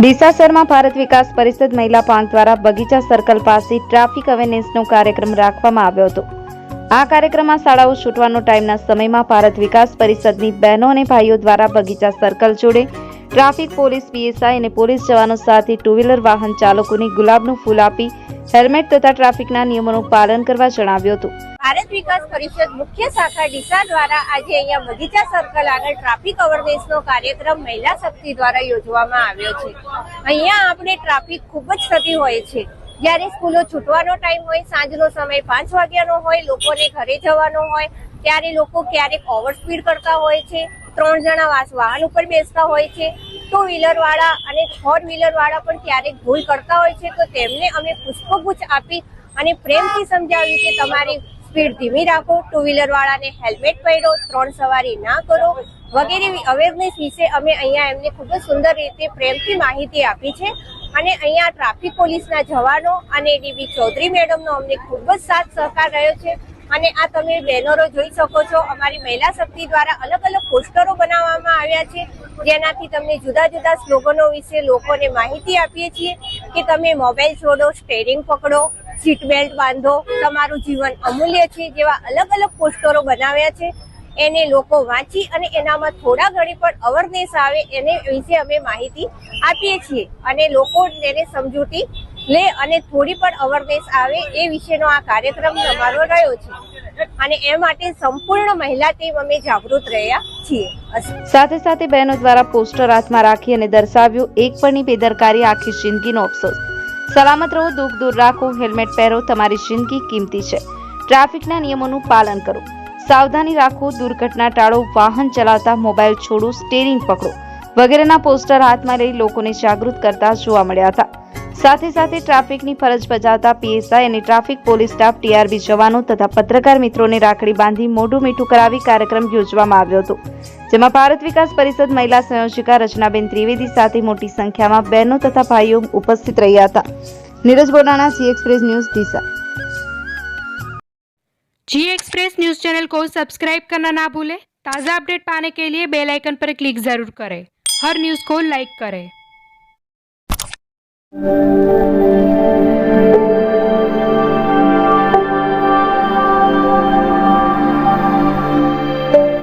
ડીસા શહેરમાં ભારત વિકાસ પરિષદ મહિલા પાંખ દ્વારા બગીચા સર્કલ પાસે ટ્રાફિક અવેરનેસનો કાર્યક્રમ રાખવામાં આવ્યો હતો. આ કાર્યક્રમમાં શાળાઓ છૂટવાનો ટાઈમના સમયમાં ભારત વિકાસ પરિષદની બહેનો અને ભાઈઓ દ્વારા બગીચા સર્કલ જોડે ટ્રાફિક પોલીસ, પીએસઆઈ અને પોલીસ જવાનો સાથે ટુ વ્હીલર વાહન ચાલકોને ગુલાબનું ફૂલ આપી હેલ્મેટ તથા ટ્રાફિકના નિયમોનું પાલન કરવા જણાવ્યું હતું. ભારત વિકાસ પરિષદ મુખ્ય શાખા ડીસા દ્વારા આજે અહીંયા બગીચા સર્કલ આગળ ટ્રાફિક અવેરનેસનો કાર્યક્રમ મહિલા શક્તિ દ્વારા યોજવામાં આવ્યો છે. અહીંયા આપણે ટ્રાફિક ખૂબ જ થતી હોય છે. જ્યારે સ્કૂલો છૂટવાનો ટાઈમ હોય, સાંજનો સમય પાંચ વાગ્યાનો હોય, લોકોને ઘરે જવાનો હોય, ત્યારે લોકો ક્યારેક ઓવર સ્પીડ કરતા હોય છે, ત્રણ જણા વાહન ઉપર બેસતા હોય છે. ટુ વ્હીલર વાળા અને ફોર વ્હીલર વાળા પણ ક્યારેક ભૂલ કરતા હોય છે, તો તેમને અમે પુષ્પગુચ્છ આપી અને પ્રેમથી સમજાવ્યું કે તમારી સ્પીડ ધીમી રાખો ટુ વ્હીલર વાળાને હેલ્મેટ પહેરો, ત્રણ સવારી ના કરો વગેરે અવેરનેસ વિશે અમે અહીંયા એમને ખૂબ જ સુંદર રીતે પ્રેમથી માહિતી આપી છે. અને અહીંયા ટ્રાફિક પોલીસના જવાનો અને ડીબી ચૌધરી મેડમનો અમને ખૂબ જ સાથ સહકાર રહ્યો છે. અને આ તમે બેનરો જોઈ શકો છો, અમારી મહિલા શક્તિ દ્વારા અલગ અલગ પોસ્ટરો બનાવવામાં આવ્યા છે. જેનાથી તમને જુદા જુદા સ્લોગનો વિશે લોકોને માહિતી આપીએ છીએ કે તમે મોબાઈલ છોડો, સ્ટેરિંગ પકડો, સીટ બેલ્ટ બાંધો. તમારું જીવન અમૂલ્ય છે જેવા અલગ અલગ પોસ્ટરો બનાવ્યા છે. એને લોકો વાંચી અને એનામાં થોડા ઘણી પણ અવરનેસ આવે એને વિશે અમે માહિતી આપીએ છીએ અને લોકો તેને સમજૂતી લે અને થોડી પણ અવરનેસ આવે એ વિશેનો આ કાર્યક્રમ તમારો રહ્યો છે. અને એ માટે સંપૂર્ણ મહિલા ટીમ અમે જાગૃત રહ્યા સાથે સાથે બહેનો દ્વારા પોસ્ટર હાથમાં રાખી અને દર્શાવ્યું, એક પણની બેદરકારી આખી જિંદગીનો અફસોસ. સલામત રહો, દુઃખ દૂર રાખો, હેલ્મેટ પહેરો, તમારી જિંદગી કિંમતી છે. ટ્રાફિકના નિયમોનું પાલન કરો. સાવધાની રાખો, દુર્ઘટના ટાળો, વાહન ચલાવતા મોબાઈલ છોડો, સ્ટેરિંગ પકડો વગેરેના પોસ્ટર હાથમાં લઈ લોકોને જાગૃત કરતા જોવા મળ્યા હતા. સાથે સાથે ટ્રાફિકની ફરજ બજાવતા પીએસઆઈ અને ટ્રાફિક પોલીસ સ્ટાફ ટીઆરબી જવાનો તથા પત્રકાર મિત્રોને રાખડી બાંધી મોઢું મીઠું કરાવી કાર્યક્રમ યોજવામાં આવ્યો હતો જેમાં ભારત વિકાસ પરિષદ મહિલા સંયોજિકા રચનાબેન ત્રિવેદી સાથે મોટી સંખ્યામાં બહેનો તથા ભાઈઓ ઉપસ્થિત રહ્યા હતા Neeraj Bodana C express news Deesa G express news channel को सब्सक्राइब करना ना भूलें ताज़ा अपडेट पाने के लिए बेल आइकन पर क्लिक ज़रूर करें हर न्यूज़ को लाइक करें thank you